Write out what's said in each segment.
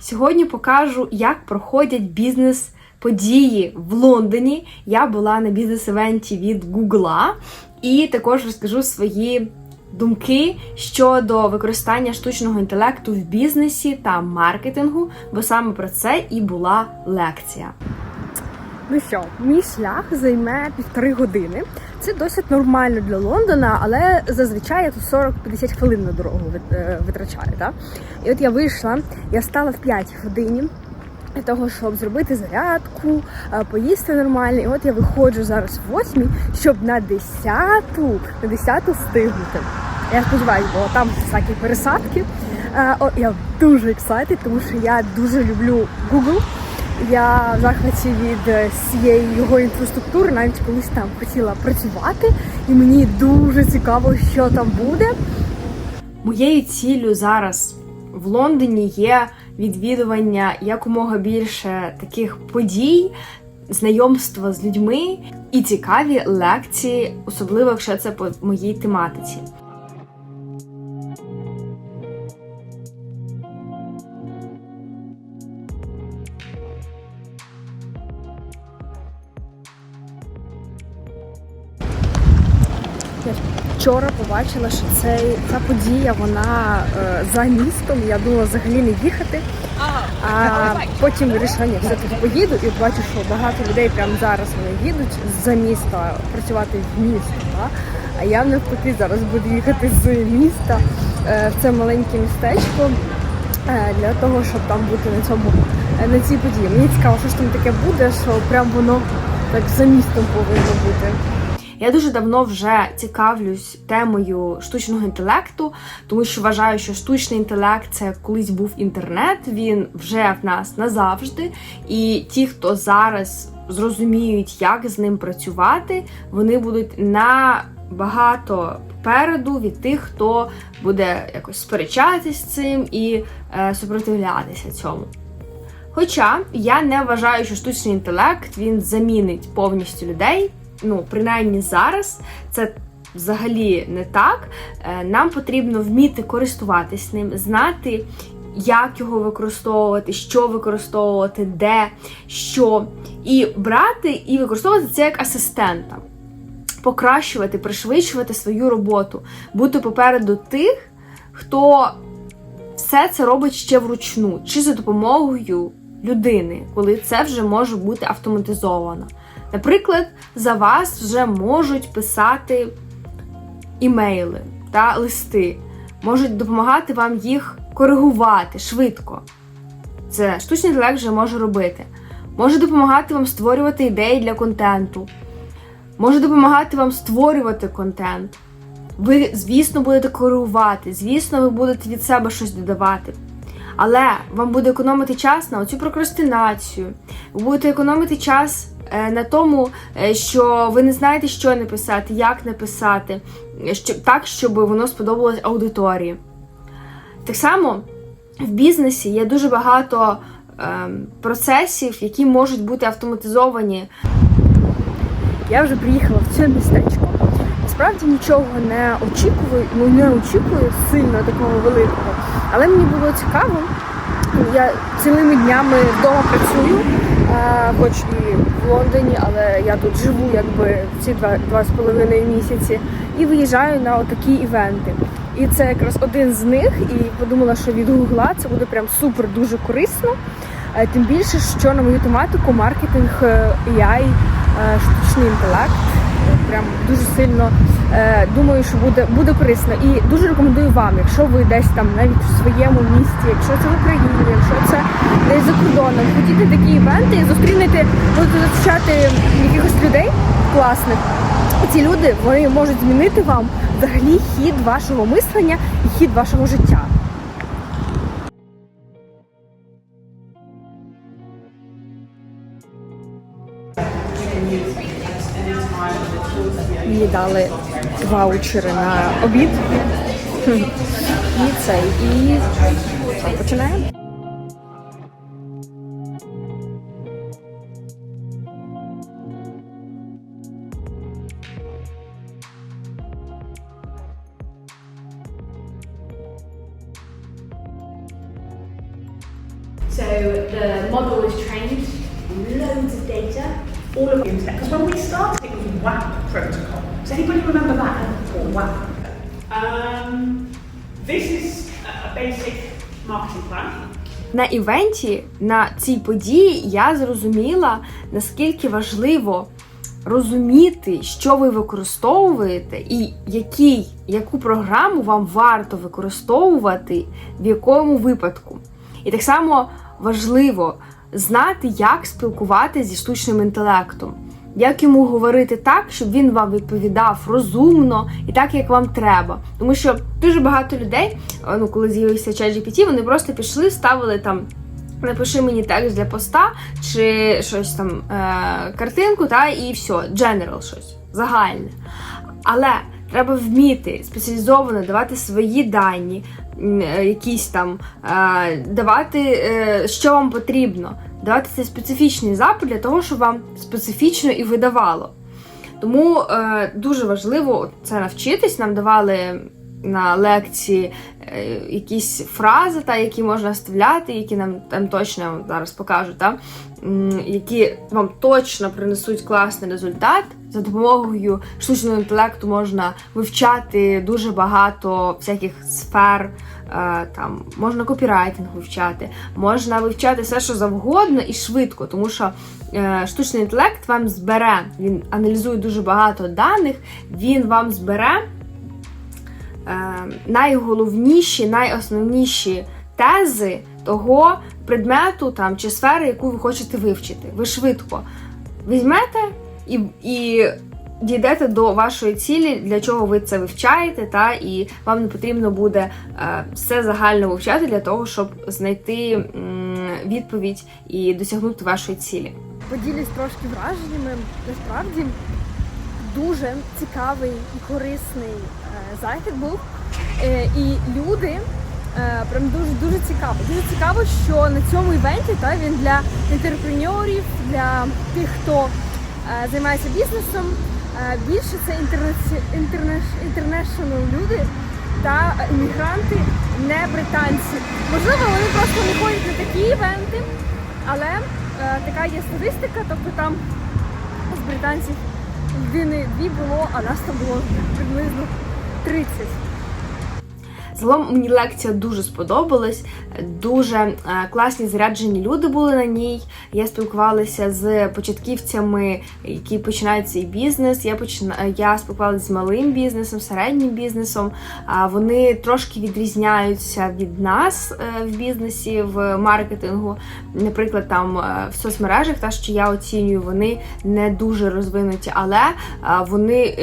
Сьогодні покажу, як проходять бізнес-події в Лондоні. Я була на бізнес-евенті від Гугла і також розкажу свої думки щодо використання штучного інтелекту в бізнесі та маркетингу, бо саме про це і була лекція. Ну що, мій шлях займе півтори години. Це досить нормально для Лондона, але зазвичай я тут 40-50 хвилин на дорогу е, витрачаю. Так? І от я вийшла, я стала в 5 годині для того, щоб зробити зарядку, е, поїсти нормально. І от я виходжу зараз в 8, щоб на 10, на 10 встигнути. Я сподіваюся, бо там всякі пересадки. Е, О, я дуже excited, тому що я дуже люблю Google. Я в захваті від е, всієї його інфраструктури, навіть колись там хотіла працювати, і мені дуже цікаво, що там буде. Моєю ціллю зараз в Лондоні є відвідування якомога більше таких подій, знайомства з людьми і цікаві лекції, особливо якщо це по моїй тематиці. Я вчора побачила, що цей, ця подія вона е, за містом. Я думала взагалі не їхати. А потім вирішила, ні, все-таки поїду і бачу, що багато людей прямо зараз вони їдуть за міста працювати в місто. Да? А я навпаки зараз буду їхати з міста е, в це маленьке містечко е, для того, щоб там бути на цьому е, на цій події. Мені цікаво, що ж там таке буде, що прям воно так за містом повинно бути. Я дуже давно вже цікавлюсь темою штучного інтелекту, тому що вважаю, що штучний інтелект це колись був інтернет, він вже в нас назавжди. І ті, хто зараз зрозуміють, як з ним працювати, вони будуть набагато попереду від тих, хто буде якось сперечатись з цим і е, супротивлятися цьому. Хоча я не вважаю, що штучний інтелект він замінить повністю людей. Ну, принаймні зараз це взагалі не так. Е, Нам потрібно вміти користуватись ним, знати, як його використовувати, що використовувати, де, що, і брати і використовувати це як асистента, покращувати, пришвидшувати свою роботу, бути попереду тих, хто все це робить ще вручну, чи за допомогою людини, коли це вже може бути автоматизовано. Наприклад, за вас вже можуть писати імейли та листи, можуть допомагати вам їх коригувати швидко. Це штучний інтелект вже може робити. Може допомагати вам створювати ідеї для контенту, може допомагати вам створювати контент. Ви, звісно, будете коригувати, звісно, ви будете від себе щось додавати. Але вам буде економити час на оцю прокрастинацію. Ви будете економити час на тому, е, що ви не знаєте, що написати, як написати, е, щоб, так, щоб воно сподобалось аудиторії. Так само в бізнесі є дуже багато ем, процесів, які можуть бути автоматизовані. Я вже приїхала в це містечко. Насправді нічого не очікую, ну не очікую сильно такого великого. Але мені було цікаво. Я цілими днями вдома працюю, е, хоч і в Лондоні, але я тут живу якби ці два, два з половиною місяці і виїжджаю на отакі івенти. І це якраз один з них, і подумала, що від Гугла це буде прям супер дуже корисно. Тим більше, що на мою тематику маркетинг, е, AI, е, штучний інтелект. Прям дуже сильно думаю, що буде, буде корисно. І дуже рекомендую вам, якщо ви десь там навіть в своєму місті, якщо це в Україні, якщо це десь за кордоном, ходіти такі івенти зустрінете, будете зустрічати якихось людей класних. Ці люди вони можуть змінити вам взагалі хід вашого мислення і хід вашого життя. Мені дали ваучери на обід. Хм. І цей. І що, починаємо? So the model is trained on loads of data, all of the internet. Because when we started, it was WAP protocol. Does anybody remember that? Or WAP? Um, this is a a basic marketing plan. На івенті на цій події я зрозуміла, наскільки важливо розуміти, що ви використовуєте, і який, яку програму вам варто використовувати в якому випадку. І так само важливо знати, як спілкуватися зі штучним інтелектом. Як йому говорити так, щоб він вам відповідав розумно і так, як вам треба. Тому що дуже багато людей, е, ну коли з'явився ChatGPT, вони просто пішли, ставили там. Напиши мені текст для поста чи щось там е, картинку, та і все, general щось загальне. Але треба вміти спеціалізовано давати свої дані, якісь там е, давати, е, що вам потрібно, давати цей специфічний запит для того, щоб вам специфічно і видавало. Тому е, дуже важливо це навчитись. Нам давали на лекції е, якісь фрази, та, які можна вставляти, які нам там точно зараз покажу, та, які вам точно принесуть класний результат. За допомогою штучного інтелекту можна вивчати дуже багато всяких сфер. е, Там можна копірайтинг вивчати, можна вивчати все, що завгодно і швидко, тому що е, штучний інтелект вам збере, він аналізує дуже багато даних, він вам збере найголовніші, найосновніші тези того предмету там, чи сфери, яку ви хочете вивчити. Ви швидко візьмете і, і дійдете до вашої цілі, для чого ви це вивчаєте, та, і вам не потрібно буде е, все загально вивчати для того, щоб знайти відповідь і досягнути вашої цілі. Поділюсь трошки враженнями. Насправді дуже цікавий і корисний е, захід був. Е, і люди е, прям дуже дуже цікаво. Дуже цікаво, що на цьому івенті та він для інтерпренерів, для тих, хто займається бізнесом. Більше це інтернешнл люди та іммігранти, не британці. Можливо, вони просто не ходять на такі івенти, але е, така є статистика, тобто там з британців людини дві було, а нас там було приблизно 30. Загалом мені лекція дуже сподобалась. Дуже е, класні заряджені люди були на ній. Я спілкувалася з початківцями, які починають свій бізнес. Я почина... я спілкувалася з малим бізнесом, середнім бізнесом. Вони трошки відрізняються від нас е, в бізнесі, в маркетингу. Наприклад, там е, в соцмережах, та що я оцінюю, вони не дуже розвинуті, але вони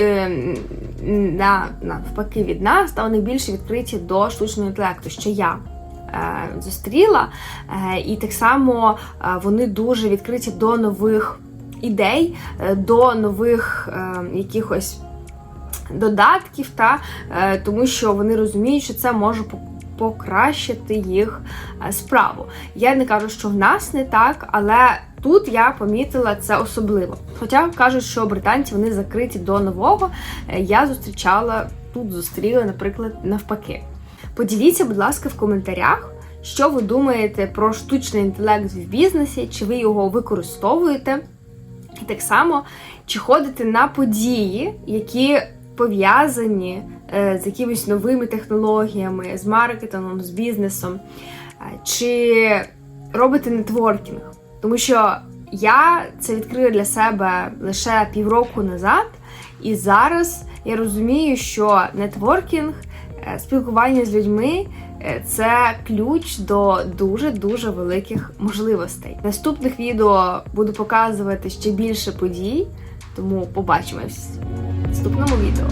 на, навпаки від нас та вони більше відкриті до штучного інтелекту, що я е, зустріла. Е, і так само е, вони дуже відкриті до нових ідей, до нових якихось додатків, та, тому що вони розуміють, що це може покращити їх справу. Я не кажу, що в нас не так, але тут я помітила це особливо. Хоча кажуть, що британці вони закриті до нового, е, я зустрічала тут, зустріла, наприклад, навпаки. Поділіться, будь ласка, в коментарях, що ви думаєте про штучний інтелект в бізнесі, чи ви його використовуєте. І так само, чи ходите на події, які пов'язані е, з якимись новими технологіями, з маркетингом, з бізнесом, Е, чи робите нетворкінг. Тому що я це відкрила для себе лише півроку назад, і зараз я розумію, що нетворкінг, е, спілкування з людьми е, це ключ до дуже-дуже великих можливостей. Наступних відео буду показувати ще більше подій, тому побачимось в наступному відео.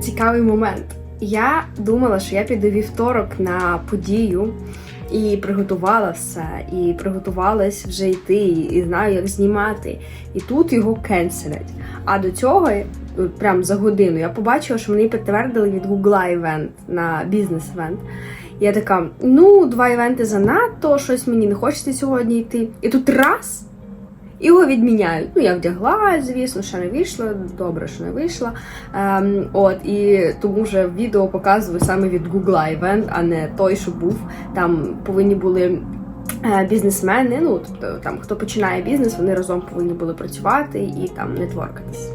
Цікавий момент. Я думала, що я піду вівторок на подію і приготувала все, і приготувалась вже йти, і знаю, як знімати. І тут його кенселять. А до цього, е, прям за годину, я побачила, що мені підтвердили від Гугла івент на бізнес-івент. Я така: ну, два івенти занадто, щось мені не хочеться сьогодні йти. І тут раз. Його відміняють. Ну, я вдягла, звісно, ще не вийшла. Добре, що не вийшла. Ем, от і тому вже відео показую саме від Google івент, а не той, що був. Там повинні були. е, Бізнесмени, ну тобто там хто починає бізнес, вони разом повинні були працювати і там нетворкатись.